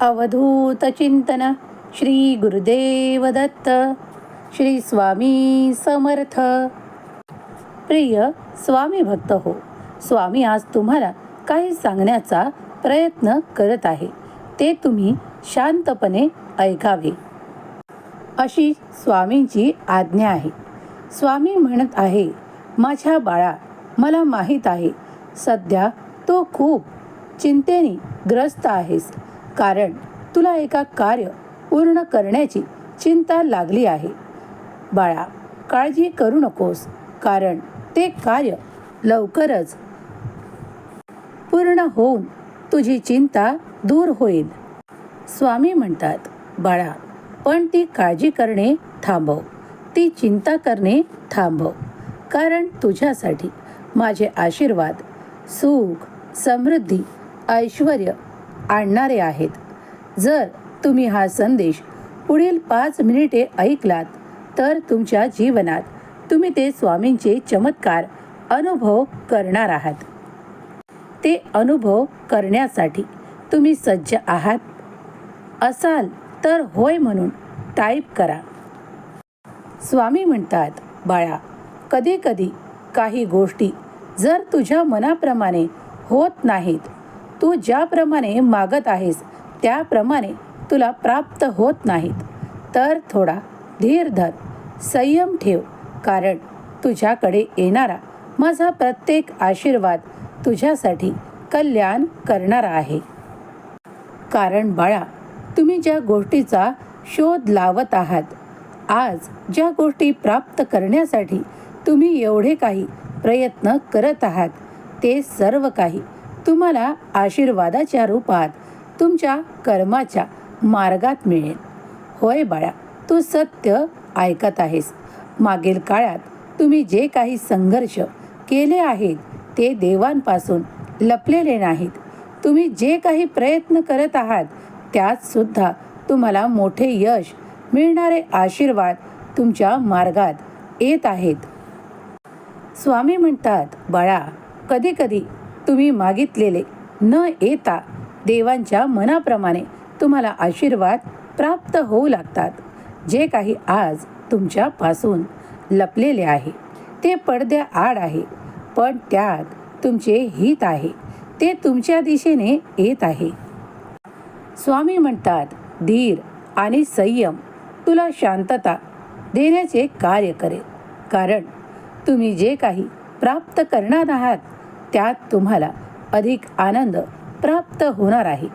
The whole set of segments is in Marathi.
अवधूत चिंतन श्री गुरुदेव दत्त श्री स्वामी समर्थ. प्रिय स्वामी भक्त हो स्वामी आज तुम्हाला काही सांगण्याचा प्रयत्न करत आहे. ते तुम्ही शांतपणे ऐकावे. अशी स्वामींची आज्ञा आहे. स्वामी म्हणत आहे माझ्या बाळा मला माहीत आहे सध्या तो खूप चिंतेने ग्रस्त आहेस. कारण तुला एका कार्य पूर्ण करण्याची चिंता लागली आहे. बाळा काळजी करू नकोस कारण ते कार्य लवकरच पूर्ण होऊन तुझी चिंता दूर होईल. स्वामी म्हणतात बाळा पण ती काळजी करणे थांबव. ती चिंता करणे थांबव. कारण तुझ्यासाठी माझे आशीर्वाद सुख समृद्धी ऐश्वर आणणारे आहेत. जर तुम्ही हा संदेश पुढील पाच मिनिटे ऐकलात तर तुमच्या जीवनात तुम्ही ते स्वामींचे चमत्कार अनुभव करणार आहात. ते अनुभव करण्यासाठी तुम्ही सज्ज आहात. असाल तर होय म्हणून टाईप करा. स्वामी म्हणतात बाळा कधी कधी काही गोष्टी जर तुझ्या मनाप्रमाणे होत नाहीत तू ज्याप्रमाणे मागत आहेस त्याप्रमाणे तुला प्राप्त होत नाहीत. तर थोडा धीर धर संयम ठेव कारण तुझ्याकडे येणारा माझा प्रत्येक आशीर्वाद तुझ्यासाठी कल्याण करणारा आहे. कारण बाळा तुम्ही ज्या गोष्टीचा शोध लावत आहात आज ज्या गोष्टी प्राप्त करण्यासाठी तुम्ही एवढे काही प्रयत्न करत आहात ते सर्व काही तुम्हाला आशीर्वादाच्या रूपात तुमच्या कर्माच्या मार्गात मिळेल. होय बाळा तू सत्य ऐकत आहेस. मागील काळात तुम्ही जे काही संघर्ष केले आहेत ते देवांपासून लपलेले नाहीत. तुम्ही जे काही प्रयत्न करत आहात त्यात सुद्धा तुम्हाला मोठे यश मिळणारे आशीर्वाद तुमच्या मार्गात येत आहेत. स्वामी म्हणतात बाळा कधी कधी तुम्ही मागितलेले न येता देवांच्या मनाप्रमाणे तुम्हाला आशीर्वाद प्राप्त होऊ लागतात. जे काही आज तुमच्यापासून लपलेले आहे ते पडद्या आड आहे पण त्यात तुमचे हित आहे ते तुमच्या दिशेने येत आहे. स्वामी म्हणतात धीर आणि संयम तुला शांतता देण्याचे कार्य करेल. कारण तुम्ही जे काही प्राप्त करणार आहात त्यात तुम्हाला अधिक आनंद प्राप्त होणार आहे.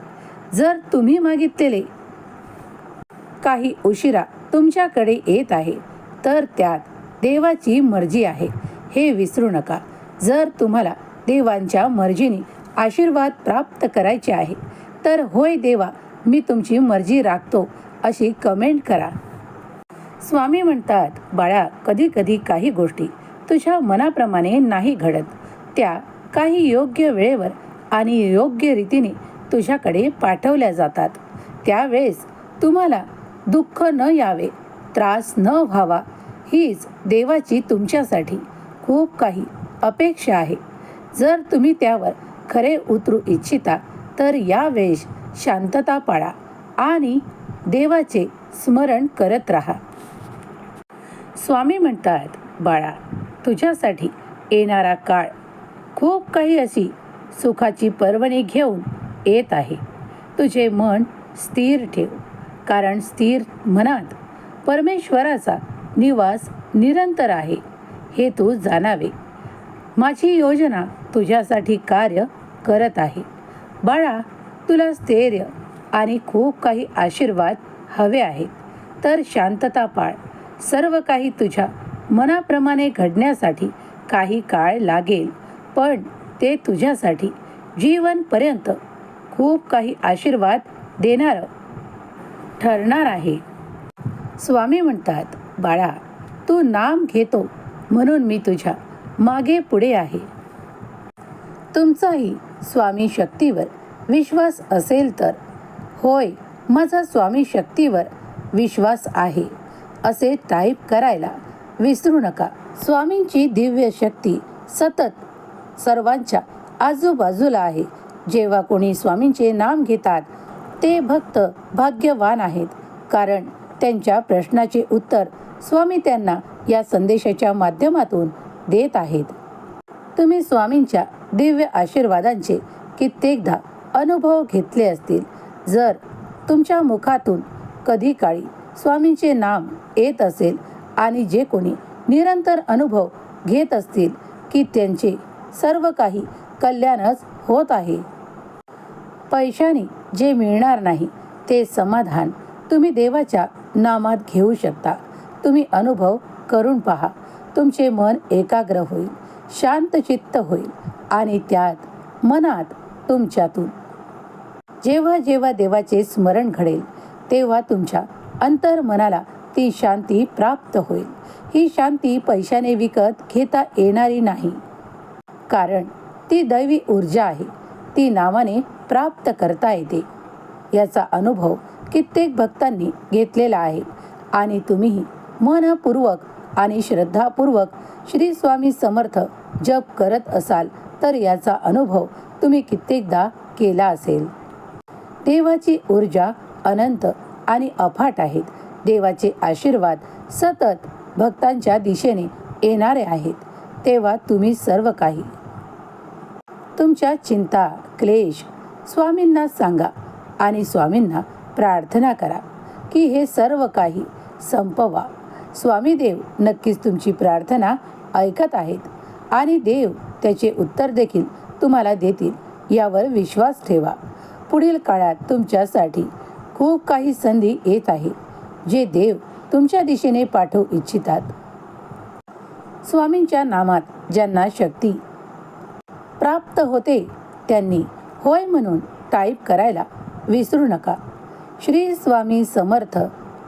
जर तुम्ही मागितलेले काही उशिरा तुमच्याकडे येत आहे तर त्यात देवाची मर्जी आहे. हे विसरू नका. जर तुम्हाला देवांच्या मर्जीने आशीर्वाद प्राप्त करायचे आहे तर होय देवा मी तुमची मर्जी राखतो अशी कमेंट करा. स्वामी म्हणतात बाळा कधी कधी काही गोष्टी तुझ्या मनाप्रमाणे नाही घडत. त्या काही योग्य वेळेवर आणि योग्य रीतीने तुझ्याकडे पाठवल्या जातात. त्यावेळेस तुम्हाला दुःख न यावे त्रास न व्हावा हीच देवाची तुमच्यासाठी खूप काही अपेक्षा आहे. जर तुम्ही त्यावर खरे उतरू इच्छिता तर यावेळेस शांतता पाळा आणि देवाचे स्मरण करत राहा. स्वामी म्हणतात बाळा तुझ्यासाठी येणारा काळ खूप काही अशी सुखाची पर्वणी घेऊन येत आहे. तुझे मन स्थिर ठेव कारण स्थिर मनात परमेश्वराचा निवास निरंतर आहे हे तू जाणावे. माझी योजना तुझ्यासाठी कार्य करत आहे. बाळा तुला स्थैर्य आणि खूप काही आशीर्वाद हवे आहेत. तर शांतता पाळ. सर्व काही तुझ्या मनाप्रमाणे घडण्यासाठी काही काळ लागेल. पण ते तुझ्यासाठी जीवनपर्यंत खूप काही आशीर्वाद देणारं ठरणार आहे. स्वामी म्हणतात बाळा तू नाम घेतो म्हणून मी तुझ्या मागे पुढे आहे. तुमचाही स्वामी शक्तीवर विश्वास असेल तर होय माझा स्वामी शक्तीवर विश्वास आहे असे टाईप करायला विसरू नका. स्वामींची दिव्य शक्ती सतत सर्वांच्या आजूबाजूला आहे. जेव्हा कोणी स्वामींचे नाम घेतात ते भक्त भाग्यवान आहेत. कारण त्यांच्या प्रश्नाचे उत्तर स्वामी त्यांना या संदेशाच्या माध्यमातून देत आहेत. तुम्ही स्वामींच्या दिव्य आशीर्वादांचे कित्येकदा अनुभव घेतले असतील. जर तुमच्या मुखातून कधी काळी स्वामींचे नाम येत असेल आणि जे कोणी निरंतर अनुभव घेत असतील की त्यांचे सर्व काही कल्याणच होत आहे. पैशाने जे मिळणार नाही ते समाधान तुम्ही देवाच्या नामात घेऊ शकता. तुम्ही अनुभव करून पहा. तुमचे मन एकाग्र होईल शांत चित्त होईल आणि त्यात मनात तुमच्यातून जेव्हा जेव्हा देवाचे स्मरण घडेल तेव्हा तुमच्या अंतर्मनाला ती शांती प्राप्त होईल. ही शांती पैशाने विकत घेता येणारी नाही. कारण ती दैवी ऊर्जा आहे. ती नावाने प्राप्त करता येते. याचा अनुभव कित्येक भक्तांनी घेतलेला आहे. आणि तुम्हीही मनपूर्वक आणि श्रद्धापूर्वक श्री स्वामी समर्थ जप करत असाल तर याचा अनुभव तुम्ही कित्येकदा केला असेल. देवाची ऊर्जा अनंत आणि अफाट आहेत. देवाचे आशीर्वाद सतत भक्तांच्या दिशेने येणारे आहेत. तेव्हा तुम्ही सर्व काही तुमच्या चिंता क्लेश स्वामींना सांगा आणि स्वामींना प्रार्थना करा की हे सर्व काही संपवा. स्वामी देव नक्कीच तुमची प्रार्थना ऐकत आहेत आणि देव त्याचे उत्तर देखील तुम्हाला देतील यावर विश्वास ठेवा. पुढील काळात तुमच्यासाठी खूप काही संधी येत आहे जे देव तुमच्या दिशेने पाठवू इच्छितात. स्वामींच्या नामात ज्यांना शक्ती प्राप्त होते. त्यांनी होय म्हणून टाईप करायला विसरू नका. श्री स्वामी समर्थ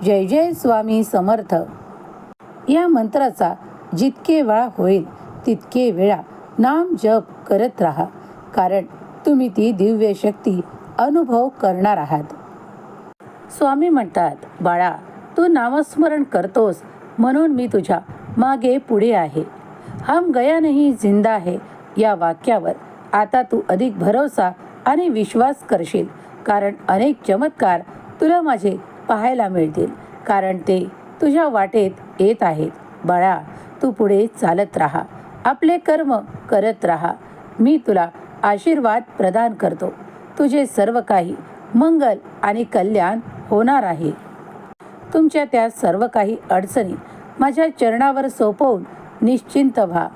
जय जय स्वामी समर्थ. या मंत्राचा जितके वेळा होईल तितके वेळा नाम जप करत राहा कारण तुम्ही ती दिव्य शक्ती अनुभव करणार आहात. स्वामी म्हणतात बाळा तू नामस्मरण करतोस म्हणून मी तुझ्या मागे पुढे आहे. हम गया नाही जिंदा आहे या वाक्यावर. आता तू अधिक भरोसा आणि विश्वास करशील कारण अनेक चमत्कार तुला माझे पाहायला मिळतील कारण ते तुझ्या वाटेत येत आहेत. बाळा तू पुढे चालत राहा. आपले कर्म करत राहा. मी तुला आशीर्वाद प्रदान करतो. तुझे सर्व काही मंगल आणि कल्याण होणार आहे. तुमच्या त्या सर्व काही अडचणी माझ्या चरणावर सोपवून निश्चिंत व्हा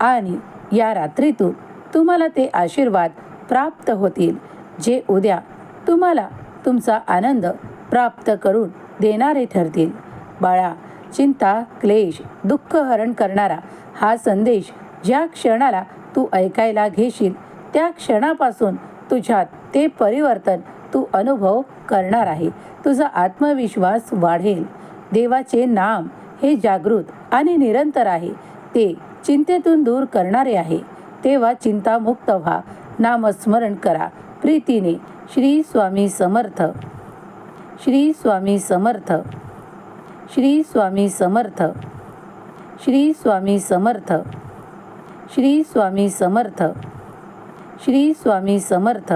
आणि या रात्रीतून तुम्हाला ते आशीर्वाद प्राप्त होतील जे उद्या तुम्हाला तुमचा आनंद प्राप्त करून देणारे ठरतील. बाळा चिंता क्लेश दुःख हरण करणारा हा संदेश ज्या क्षणाला तू ऐकायला घेशील त्या क्षणापासून तुझ्यात ते परिवर्तन तू अनुभव करणार आहे. तुझा आत्मविश्वास वाढेल. देवाचे नाम हे जागृत आणि निरंतर आहे. ते चिंतेतून दूर करणारे आहे. तेव्हा चिंतामुक्त व्हा. नामस्मरण करा. प्रीतीने श्री स्वामी समर्थ. श्री स्वामी समर्थ. श्री स्वामी समर्थ. श्री स्वामी समर्थ. श्री स्वामी समर्थ. श्री स्वामी समर्थ.